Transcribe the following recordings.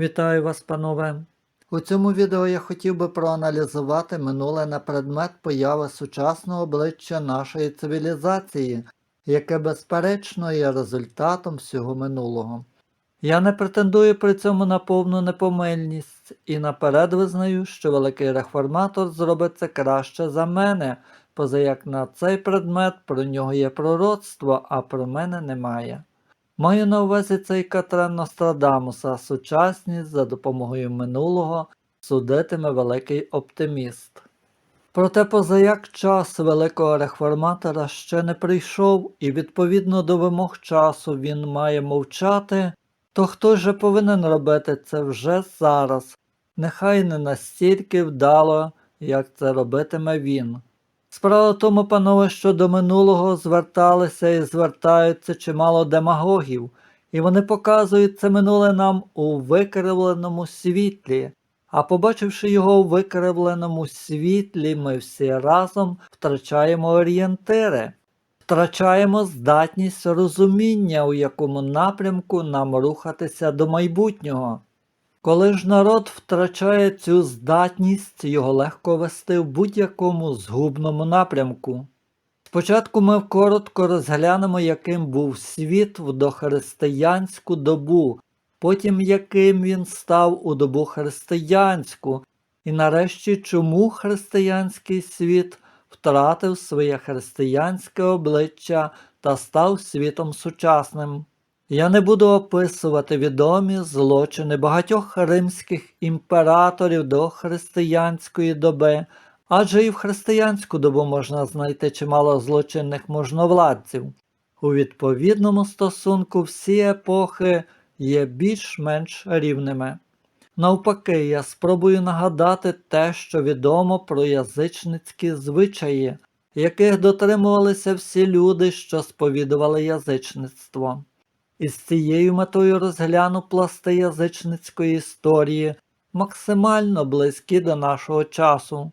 Вітаю вас, панове! У цьому відео я хотів би проаналізувати минуле на предмет появи сучасного обличчя нашої цивілізації, яке безперечно є результатом всього минулого. Я не претендую при цьому на повну непомильність і наперед визнаю, що великий реформатор зробить це краще за мене, поза як на цей предмет про нього є пророцтво, а про мене немає. Маю на увазі цей Катрен Нострадамуса, сучасність за допомогою минулого судитиме великий оптиміст. Проте позаяк час великого реформатора ще не прийшов, і відповідно до вимог часу він має мовчати, то хто же повинен робити це вже зараз, нехай не настільки вдало, як це робитиме він. Справа в тому, панове, що до минулого зверталися і звертаються чимало демагогів, і вони показують це минуле нам у викривленому світлі. А побачивши його у викривленому світлі, ми всі разом втрачаємо орієнтири, втрачаємо здатність розуміння, у якому напрямку нам рухатися до майбутнього. Коли ж народ втрачає цю здатність, його легко вести в будь-якому згубному напрямку. Спочатку ми коротко розглянемо, яким був світ в дохристиянську добу, потім яким він став у добу християнську, і нарешті чому християнський світ втратив своє християнське обличчя та став світом сучасним. Я не буду описувати відомі злочини багатьох римських імператорів до християнської доби, адже і в християнську добу можна знайти чимало злочинних можновладців. У відповідному стосунку всі епохи є більш-менш рівними. Навпаки, я спробую нагадати те, що відомо про язичницькі звичаї, яких дотримувалися всі люди, що сповідували язичництво. Із цією метою розгляну пласти язичницької історії, максимально близькі до нашого часу.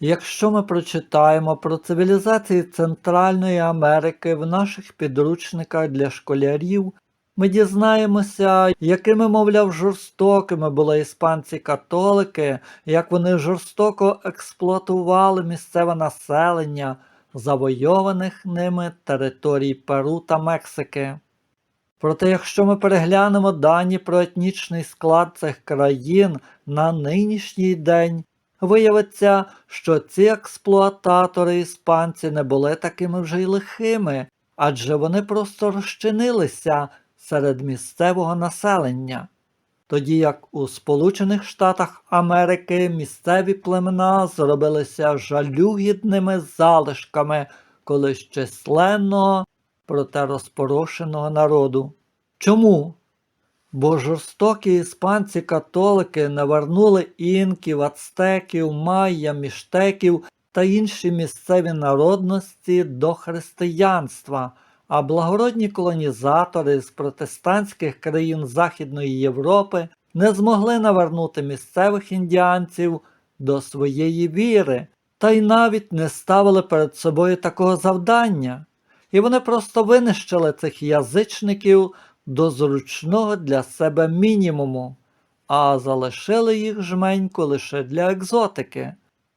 Якщо ми прочитаємо про цивілізації Центральної Америки в наших підручниках для школярів, ми дізнаємося, якими, мовляв, жорстокими були іспанці-католики, як вони жорстоко експлуатували місцеве населення завойованих ними територій Перу та Мексики. Проте, якщо ми переглянемо дані про етнічний склад цих країн на нинішній день, виявиться, що ці експлуататори іспанці не були такими вже й лихими, адже вони просто розчинилися серед місцевого населення. Тоді як у Сполучених Штатах Америки місцеві племена зробилися жалюгідними залишками колись численного проте розпорошеного народу. Чому? Бо жорстокі іспанці-католики навернули інків, ацтеків, майя, міштеків та інші місцеві народності до християнства, а благородні колонізатори з протестантських країн Західної Європи не змогли навернути місцевих індіанців до своєї віри, та й навіть не ставили перед собою такого завдання і вони просто винищили цих язичників до зручного для себе мінімуму, а залишили їх жменьку лише для екзотики,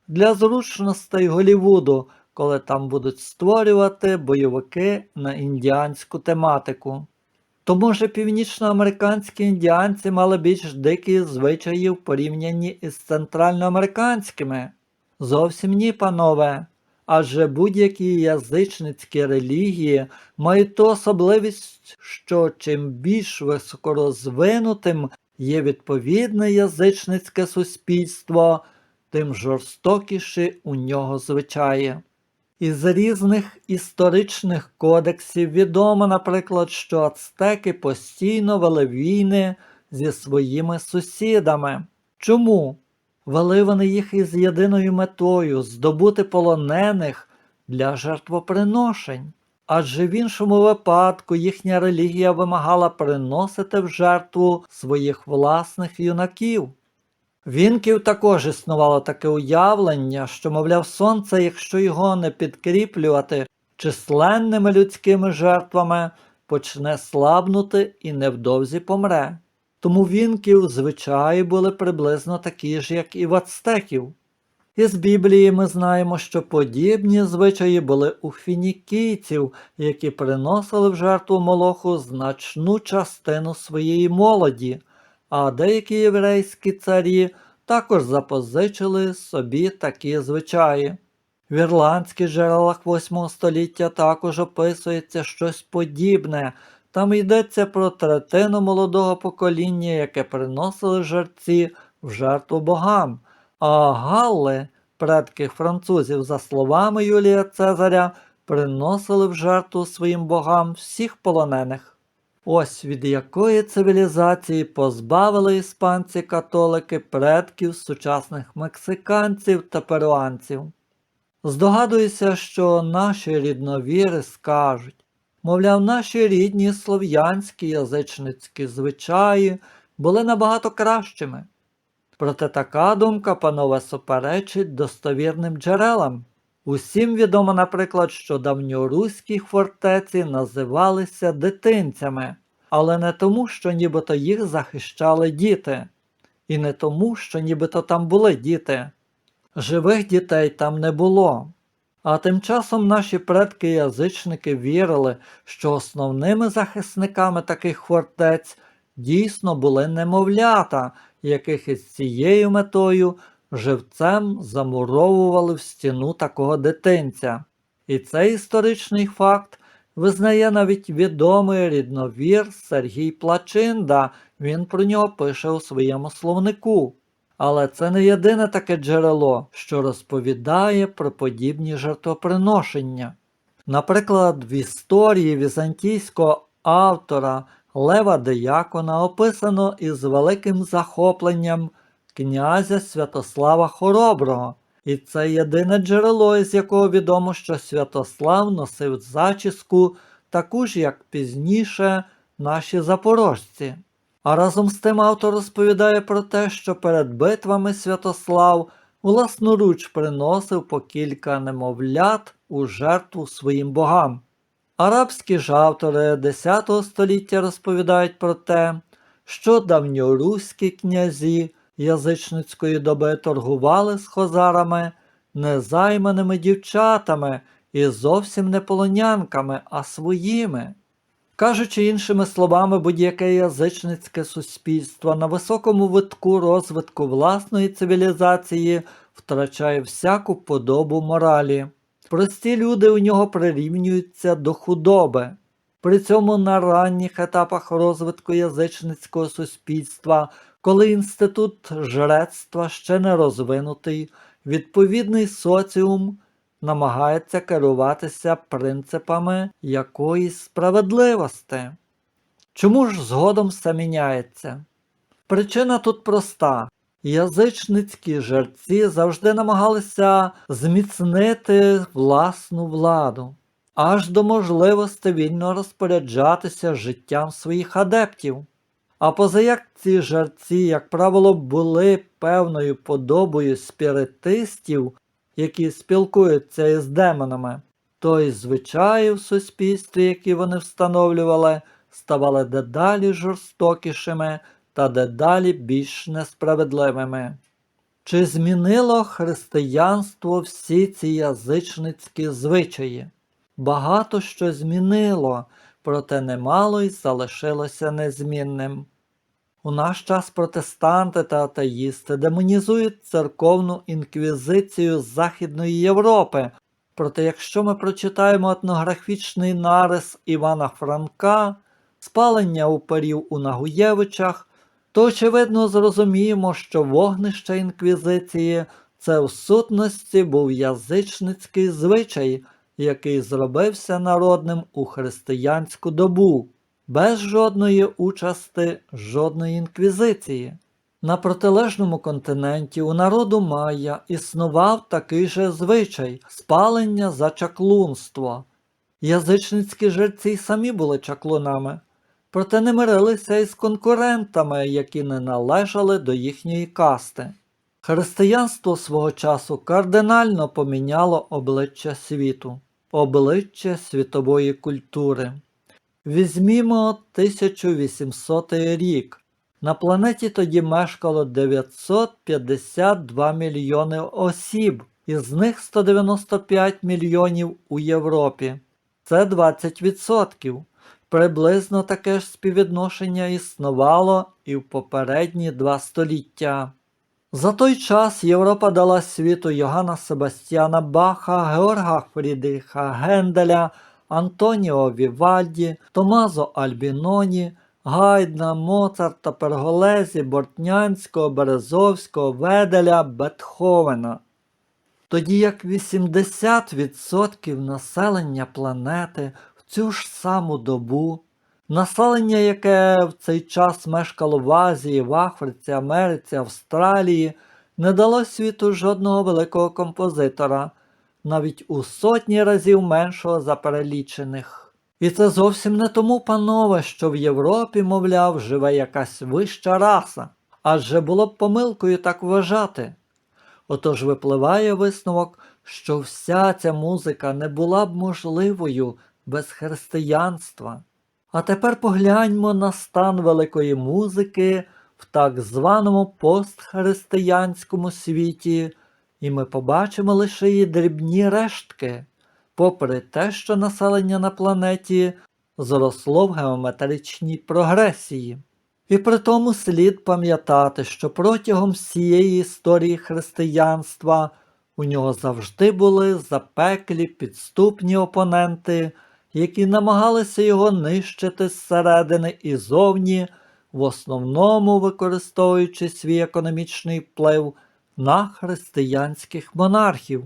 для зручностей Голівуду, коли там будуть створювати бойовики на індіанську тематику. Тому ж північноамериканські індіанці мали більш дикі звичаї в порівнянні із центральноамериканськими? Зовсім ні, панове адже будь-які язичницькі релігії мають ту особливість, що чим більш високорозвинутим є відповідне язичницьке суспільство, тим жорстокіші у нього звичаї. Із різних історичних кодексів відомо, наприклад, що ацтеки постійно вели війни зі своїми сусідами. Чому? Вели вони їх із єдиною метою здобути полонених для жертвоприношень. Адже в іншому випадку їхня релігія вимагала приносити в жертву своїх власних юнаків. Вінків також існувало таке уявлення, що, мовляв, сонце, якщо його не підкріплювати численними людськими жертвами, почне слабнути і невдовзі помре. Тому вінків звичаї були приблизно такі ж, як і в ацтеків. Із Біблії ми знаємо, що подібні звичаї були у фінікійців, які приносили в жертву Молоху значну частину своєї молоді, а деякі єврейські царі також запозичили собі такі звичаї. В ірландських джерелах 8 століття також описується щось подібне. Там йдеться про третину молодого покоління, яке приносили жерці в жертву богам. А Галли, предки французів, за словами Юлія Цезаря, приносили в жертву своїм богам всіх полонених. Ось від якої цивілізації позбавили іспанці католики предків сучасних мексиканців та перуанців. Здогадуюся, що наші рідновіри скажуть, мовляв, наші рідні слов'янські язичницькі звичаї були набагато кращими. Проте така думка, панове, суперечить достовірним джерелам. Усім відомо, наприклад, що давньоруські фортеці називалися дитинцями, але не тому, що нібито їх захищали діти, і не тому, що нібито там були діти. Живих дітей там не було. А тим часом наші предки-язичники вірили, що основними захисниками таких фортець дійсно були немовлята, яких із цією метою живцем замуровували в стіну такого дитинця. І цей історичний факт визнає навіть відомий рідновір Сергій Плачинда, він про нього пише у своєму словнику. Але це не єдине таке джерело, що розповідає про подібні жертвоприношення. Наприклад, в історії візантійського автора Лева Деякона описано із великим захопленням князя Святослава Хороброго, і це єдине джерело, із якого відомо, що Святослав носив зачіску таку ж, як пізніше наші запорожці. А разом з тим автор розповідає про те, що перед битвами Святослав власноруч приносив по кілька немовлят у жертву своїм богам. Арабські ж автори X століття розповідають про те, що давньоруські князі язичницької доби торгували з хозарами незайманими дівчатами і зовсім не полонянками, а своїми. Кажучи іншими словами, будь-яке язичницьке суспільство на високому витку розвитку власної цивілізації втрачає всяку подобу моралі. Прості люди у нього прирівнюються до худоби. При цьому на ранніх етапах розвитку язичницького суспільства, коли інститут жрецтва ще не розвинутий, відповідний соціум намагається керуватися принципами якоїсь справедливості. Чому ж згодом все міняється? Причина тут проста. Язичницькі жерці завжди намагалися зміцнити власну владу, аж до можливості вільно розпоряджатися життям своїх адептів. А позаяк ці жерці, як правило, були певною подобою спіритистів, які спілкуються із демонами, то й звичаї в суспільстві, які вони встановлювали, ставали дедалі жорстокішими та дедалі більш несправедливими. Чи змінило християнство всі ці язичницькі звичаї? Багато що змінило, проте немало й залишилося незмінним. У наш час протестанти та атеїсти демонізують церковну інквізицію з Західної Європи. Проте, якщо ми прочитаємо етнографічний нарис Івана Франка, спалення уперів у Нагуєвичах, то очевидно зрозуміємо, що вогнище інквізиції це в сутності був язичницький звичай, який зробився народним у християнську добу без жодної участи, жодної інквізиції. На протилежному континенті у народу Майя існував такий же звичай спалення за чаклунство. Язичницькі жерці й самі були чаклунами, проте не мирилися із конкурентами, які не належали до їхньої касти. Християнство свого часу кардинально поміняло обличчя світу, обличчя світової культури. Візьмімо 1800 рік. На планеті тоді мешкало 952 мільйони осіб, із них 195 мільйонів у Європі. Це 20%. Приблизно таке ж співвідношення існувало і в попередні два століття. За той час Європа дала світу Йоганна Себастьяна Баха, Георга Фрідріха Генделя, Антоніо Вівальді, Томазо Альбіноні, Гайдна, Моцарта, Перголезі, Бортнянського, Березовського, Веделя, Бетховена. Тоді як 80% населення планети в цю ж саму добу, населення, яке в цей час мешкало в Азії, в Африці, Америці, Австралії, не дало світу жодного великого композитора, навіть у сотні разів меншого за перелічених. І це зовсім не тому, панове, що в Європі, мовляв, живе якась вища раса, адже було б помилкою так вважати. Отож випливає висновок, що вся ця музика не була б можливою без християнства. А тепер погляньмо на стан великої музики в так званому постхристиянському світі, і ми побачимо лише її дрібні рештки, попри те, що населення на планеті зросло в геометричній прогресії. І при тому слід пам'ятати, що протягом всієї історії християнства у нього завжди були запеклі підступні опоненти, які намагалися його нищити зсередини і зовні, в основному використовуючи свій економічний вплив на християнських монархів.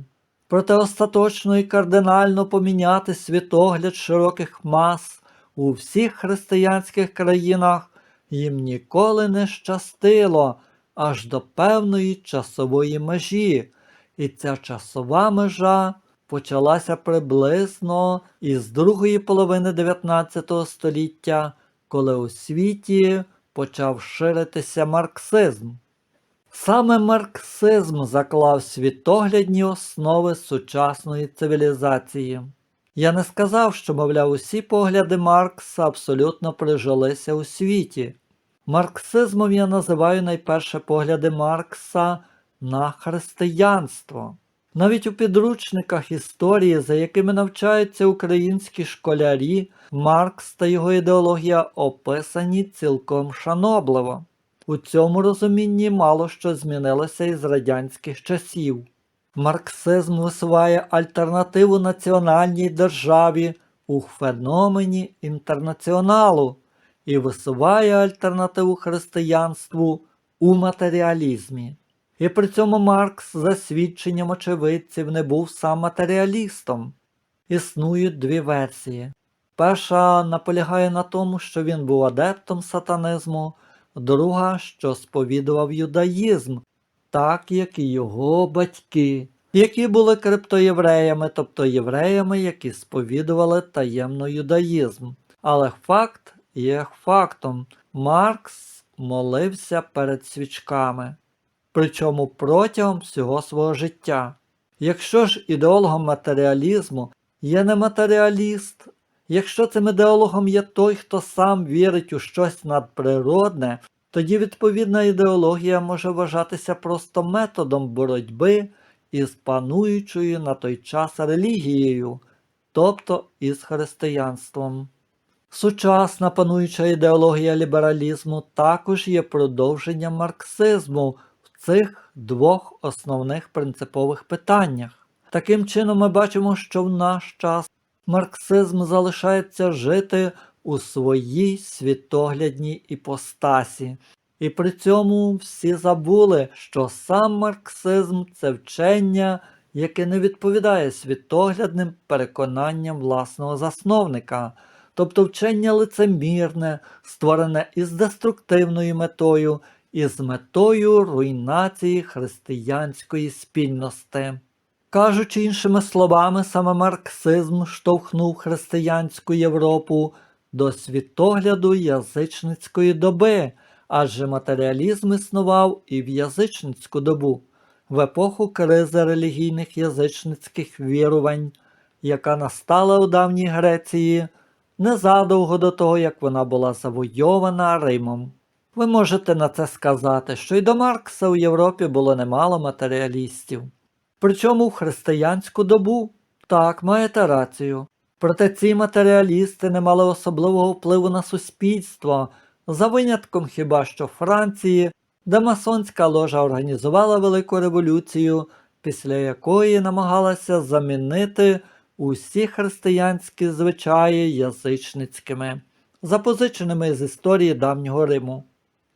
Проте остаточно і кардинально поміняти світогляд широких мас у всіх християнських країнах їм ніколи не щастило аж до певної часової межі, і ця часова межа почалася приблизно із другої половини 19 століття, коли у світі почав ширитися марксизм. Саме марксизм заклав світоглядні основи сучасної цивілізації. Я не сказав, що, мовляв, усі погляди Маркса абсолютно прижилися у світі. Марксизмом я називаю найперше погляди Маркса на християнство. Навіть у підручниках історії, за якими навчаються українські школярі, Маркс та його ідеологія описані цілком шанобливо. У цьому розумінні мало що змінилося із радянських часів. Марксизм висуває альтернативу національній державі у феномені інтернаціоналу і висуває альтернативу християнству у матеріалізмі. І при цьому Маркс, за свідченням очевидців, не був сам матеріалістом. Існують дві версії. Перша наполягає на тому, що він був адептом сатанизму, друга, що сповідував юдаїзм, так як і його батьки, які були криптоєвреями, тобто євреями, які сповідували таємно юдаїзм. Але факт є фактом. Маркс молився перед свічками, причому протягом всього свого життя. Якщо ж ідеологом матеріалізму є не матеріаліст, якщо цим ідеологом є той, хто сам вірить у щось надприродне, тоді відповідна ідеологія може вважатися просто методом боротьби із пануючою на той час релігією, тобто із християнством. Сучасна пануюча ідеологія лібералізму також є продовженням марксизму в цих двох основних принципових питаннях. Таким чином, ми бачимо, що в наш час марксизм залишається жити у своїй світоглядній іпостасі. І при цьому всі забули, що сам марксизм це вчення, яке не відповідає світоглядним переконанням власного засновника, тобто вчення лицемірне, створене із деструктивною метою і з метою руйнації християнської спільності. Кажучи іншими словами, саме марксизм штовхнув християнську Європу до світогляду язичницької доби, адже матеріалізм існував і в язичницьку добу, в епоху кризи релігійних язичницьких вірувань, яка настала у давній Греції незадовго до того, як вона була завойована Римом. Ви можете на це сказати, що й до Маркса у Європі було немало матеріалістів. Причому в християнську добу так маєте рацію. Проте ці матеріалісти не мали особливого впливу на суспільство, за винятком хіба що Франції, де масонська ложа організувала велику революцію, після якої намагалася замінити усі християнські звичаї язичницькими, запозиченими з історії давнього Риму.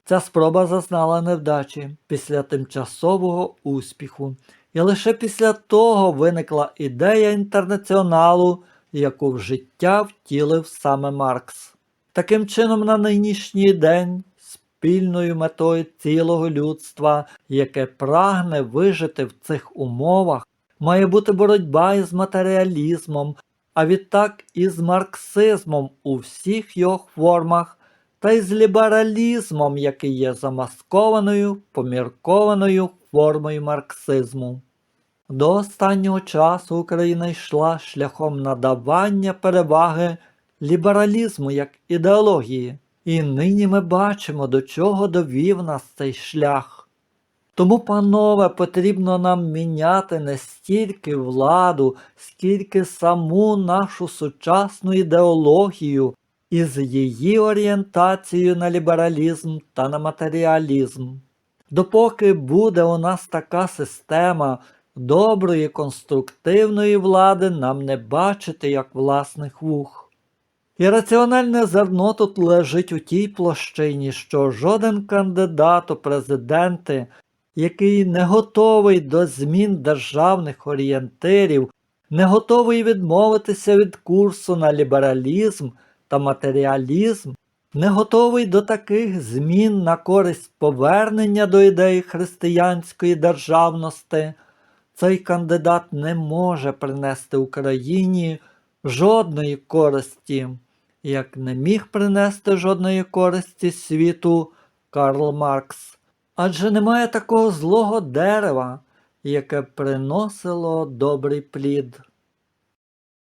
Ця спроба зазнала невдачі після тимчасового успіху, і лише після того виникла ідея інтернаціоналу, яку в життя втілив саме Маркс. Таким чином, на нинішній день спільною метою цілого людства, яке прагне вижити в цих умовах, має бути боротьба із матеріалізмом, а відтак і з марксизмом у всіх його формах, та й з лібералізмом, який є замаскованою, поміркованою формою марксизму. До останнього часу Україна йшла шляхом надавання переваги лібералізму як ідеології, і нині ми бачимо, до чого довів нас цей шлях. Тому, панове, потрібно нам міняти не стільки владу, скільки саму нашу сучасну ідеологію із її орієнтацією на лібералізм та на матеріалізм. Допоки буде у нас така система доброї конструктивної влади, нам не бачити як власних вух. І раціональне зерно тут лежить у тій площині, що жоден кандидат у президенти, який не готовий до змін державних орієнтирів, не готовий відмовитися від курсу на лібералізм та матеріалізм, не готовий до таких змін на користь повернення до ідеї християнської державності, цей кандидат не може принести Україні жодної користі, як не міг принести жодної користі світу Карл Маркс. Адже немає такого злого дерева, яке приносило добрий плід.